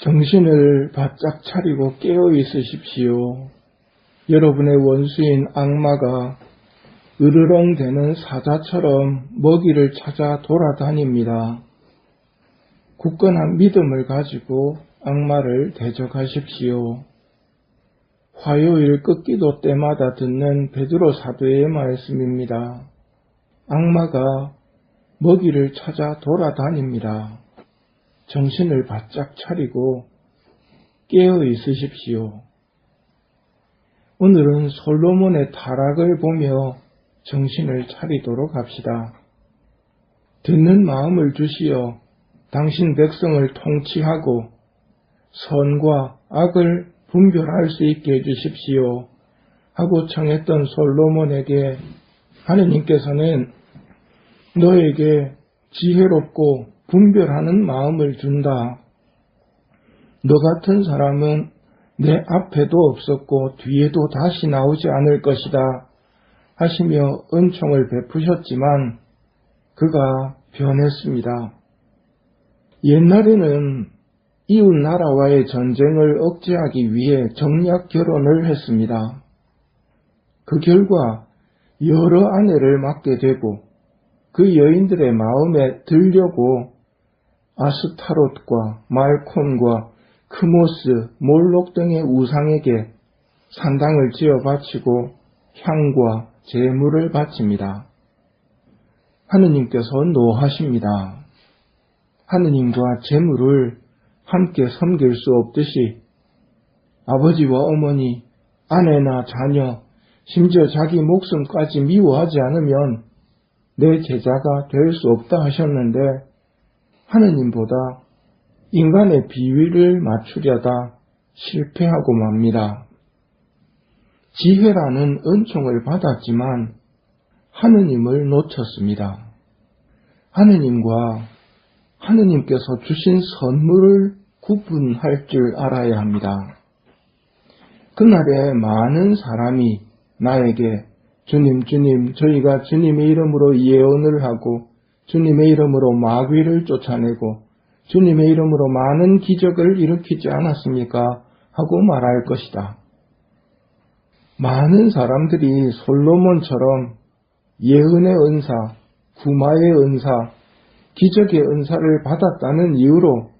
정신을 바짝 차리고 깨어 있으십시오. 여러분의 원수인 악마가 으르렁대는 사자처럼 먹이를 찾아 돌아다닙니다. 굳건한 믿음을 가지고 악마를 대적하십시오. 화요일 끝기도 때마다 듣는 베드로 사도의 말씀입니다. 악마가 먹이를 찾아 돌아다닙니다. 정신을 바짝 차리고 깨어 있으십시오. 오늘은 솔로몬의 타락을 보며 정신을 차리도록 합시다. 듣는 마음을 주시어 당신 백성을 통치하고 선과 악을 분별할 수 있게 해주십시오. 하고 청했던 솔로몬에게 하느님께서는 너에게 지혜롭고 분별하는 마음을 준다. 너 같은 사람은 내 앞에도 없었고 뒤에도 다시 나오지 않을 것이다. 하시며 은총을 베푸셨지만 그가 변했습니다. 옛날에는 이웃 나라와의 전쟁을 억제하기 위해 정략 결혼을 했습니다. 그 결과 여러 아내를 맡게 되고 그 여인들의 마음에 들려고 아스타롯과 말콘과 크모스, 몰록 등의 우상에게 산당을 지어 바치고 향과 재물을 바칩니다. 하느님께서 노하십니다. 하느님과 재물을 함께 섬길 수 없듯이 아버지와 어머니, 아내나 자녀, 심지어 자기 목숨까지 미워하지 않으면 내 제자가 될 수 없다 하셨는데 하느님보다 인간의 비위를 맞추려다 실패하고 맙니다. 지혜라는 은총을 받았지만 하느님을 놓쳤습니다. 하느님과 하느님께서 주신 선물을 구분할 줄 알아야 합니다. 그날에 많은 사람이 나에게 주님, 주님, 저희가 주님의 이름으로 예언을 하고 주님의 이름으로 마귀를 쫓아내고 주님의 이름으로 많은 기적을 일으키지 않았습니까? 하고 말할 것이다. 많은 사람들이 솔로몬처럼 예언의 은사, 구마의 은사, 기적의 은사를 받았다는 이유로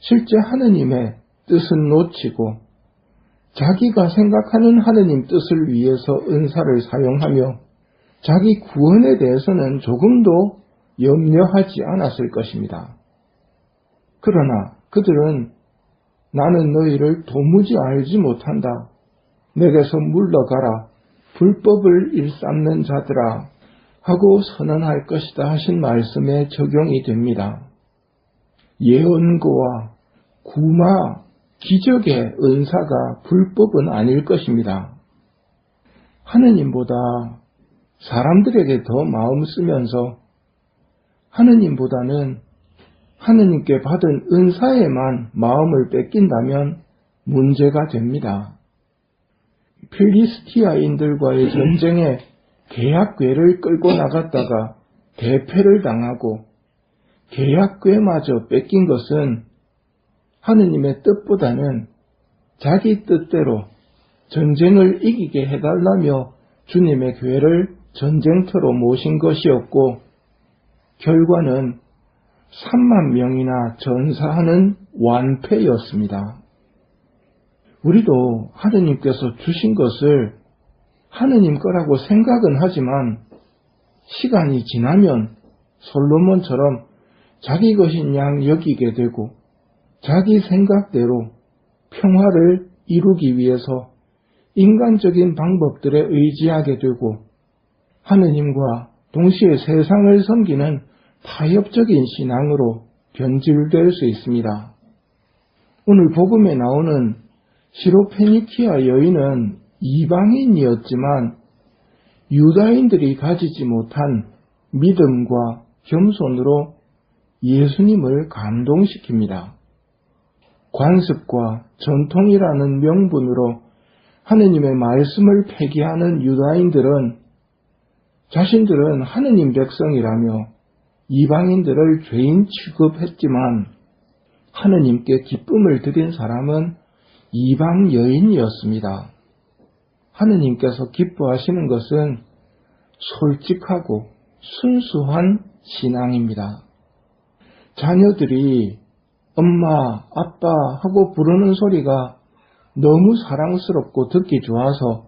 실제 하느님의 뜻은 놓치고 자기가 생각하는 하느님 뜻을 위해서 은사를 사용하며 자기 구원에 대해서는 조금도 염려하지 않았을 것입니다. 그러나 그들은 나는 너희를 도무지 알지 못한다. 내게서 물러가라. 불법을 일삼는 자들아. 하고 선언할 것이다 하신 말씀에 적용이 됩니다. 예언고와 구마, 기적의 은사가 불법은 아닐 것입니다. 하느님보다 사람들에게 더 마음 쓰면서 하느님보다는 하느님께 받은 은사에만 마음을 뺏긴다면 문제가 됩니다. 필리스티아인들과의 전쟁에 계약궤를 끌고 나갔다가 대패를 당하고 계약궤마저 뺏긴 것은 하느님의 뜻보다는 자기 뜻대로 전쟁을 이기게 해달라며 주님의 괴를 전쟁터로 모신 것이었고 결과는 3만 명이나 전사하는 완패였습니다. 우리도 하느님께서 주신 것을 하느님 거라고 생각은 하지만 시간이 지나면 솔로몬처럼 자기 것인 양 여기게 되고 자기 생각대로 평화를 이루기 위해서 인간적인 방법들에 의지하게 되고 하느님과 동시에 세상을 섬기는 타협적인 신앙으로 변질될 수 있습니다. 오늘 복음에 나오는 시로페니키아 여인은 이방인이었지만 유다인들이 가지지 못한 믿음과 겸손으로 예수님을 감동시킵니다. 관습과 전통이라는 명분으로 하느님의 말씀을 폐기하는 유다인들은 자신들은 하느님 백성이라며 이방인들을 죄인 취급했지만 하느님께 기쁨을 드린 사람은 이방 여인이었습니다. 하느님께서 기뻐하시는 것은 솔직하고 순수한 신앙입니다. 자녀들이 엄마, 아빠 하고 부르는 소리가 너무 사랑스럽고 듣기 좋아서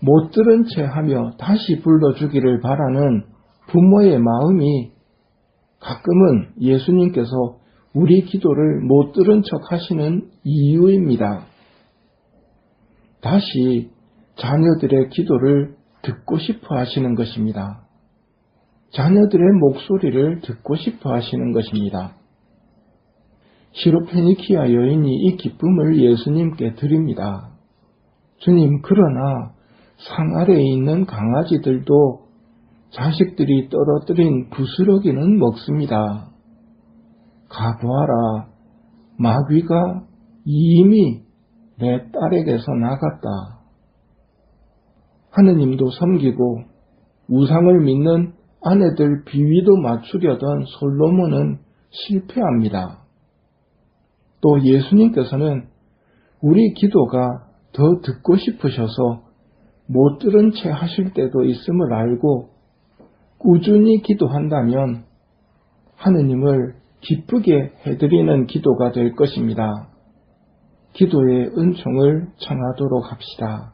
못 들은 채 하며 다시 불러주기를 바라는 부모의 마음이 가끔은 예수님께서 우리 기도를 못 들은 척 하시는 이유입니다. 다시 자녀들의 기도를 듣고 싶어 하시는 것입니다. 자녀들의 목소리를 듣고 싶어 하시는 것입니다. 시로페니키아 여인이 이 기쁨을 예수님께 드립니다. 주님, 그러나 상 아래에 있는 강아지들도 자식들이 떨어뜨린 부스러기는 먹습니다. 가보아라. 마귀가 이미 내 딸에게서 나갔다. 하느님도 섬기고 우상을 믿는 아내들 비위도 맞추려던 솔로몬은 실패합니다. 또 예수님께서는 우리 기도가 더 듣고 싶으셔서 못 들은 채 하실 때도 있음을 알고 꾸준히 기도한다면 하느님을 기쁘게 해드리는 기도가 될 것입니다. 기도의 은총을 청하도록 합시다.